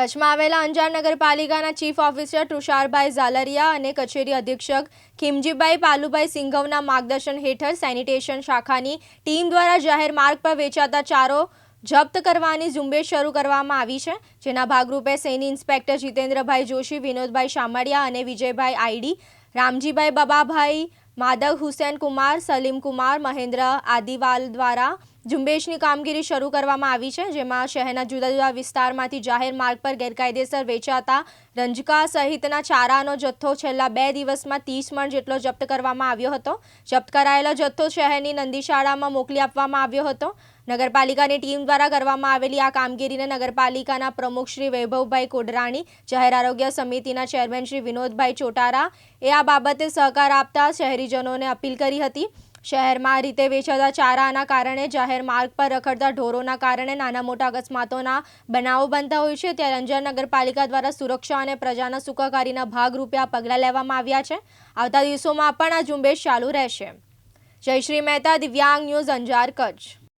કચ્છમાં આવેલા અંજાર નગરપાલિકાના ચીફ ઓફિસર તુષારભાઈ ઝાલરિયા અને કચેરી અધિક્ષક ખીમજીભાઈ પાલુભાઈ સિંઘવના માર્ગદર્શન હેઠળ સેનિટેશન શાખાની ટીમ દ્વારા જાહેર માર્ગ પર વેચાતા ચારો જપ્ત કરવાની ઝુંબેશ શરૂ કરવામાં આવી છે, જેના ભાગરૂપે સૈની ઇન્સ્પેક્ટર જીતેન્દ્રભાઈ જોશી, વિનોદભાઈ શામળિયા અને વિજયભાઈ આઈડી, રામજીભાઈ બબાભાઈ માદક હુસેન કુમાર, સલીમ કુમાર, મહેન્દ્ર આદિવાલ દ્વારા ઝુંબેશની કામગીરી શરૂ કરવામાં આવી છે, જેમાં શહેરના જુદા જુદા વિસ્તારમાંથી જાહેર માર્ગ પર ગેરકાયદેસર વેચાતા રંજકા સહિતના ચારાનો જથ્થો છેલ્લા બે દિવસમાં ત્રીસ મણ જેટલો જપ્ત કરવામાં આવ્યો હતો. જપ્ત કરાયેલો જથ્થો શહેરની નંદીશાળામાં મોકલી આપવામાં આવ્યો હતો. નગરપાલિકાની ટીમ દ્વારા કરવામાં આવેલી આ કામગીરીને નગરપાલિકાના પ્રમુખ શ્રી વૈભવભાઈ કોડરાણી જાહેર આરોગ્ય સમિતિના ચેરમેન શ્રી વિનોદભાઈ ચોટારા એ આ બાબતે સહકાર આપતા શહેરીજનોને અપીલ કરી હતી. શહેરમાં રીતે વેચાતા ચારાના કારણે જાહેર માર્ગ પર રખડતા ઢોરોના કારણે નાના મોટા અકસ્માતોના બનાવો બનતા હોય છે. ત્યારે અંજાર નગરપાલિકા દ્વારા સુરક્ષા અને પ્રજાના સુખાકારીના ભાગરૂપે આ પગલાં લેવામાં આવ્યા છે. આવતા દિવસોમાં પણ આ ઝુંબેશ ચાલુ રહેશે. જયશ્રી મહેતા, દિવ્યાંગ ન્યૂઝ અંજાર કચ્છ.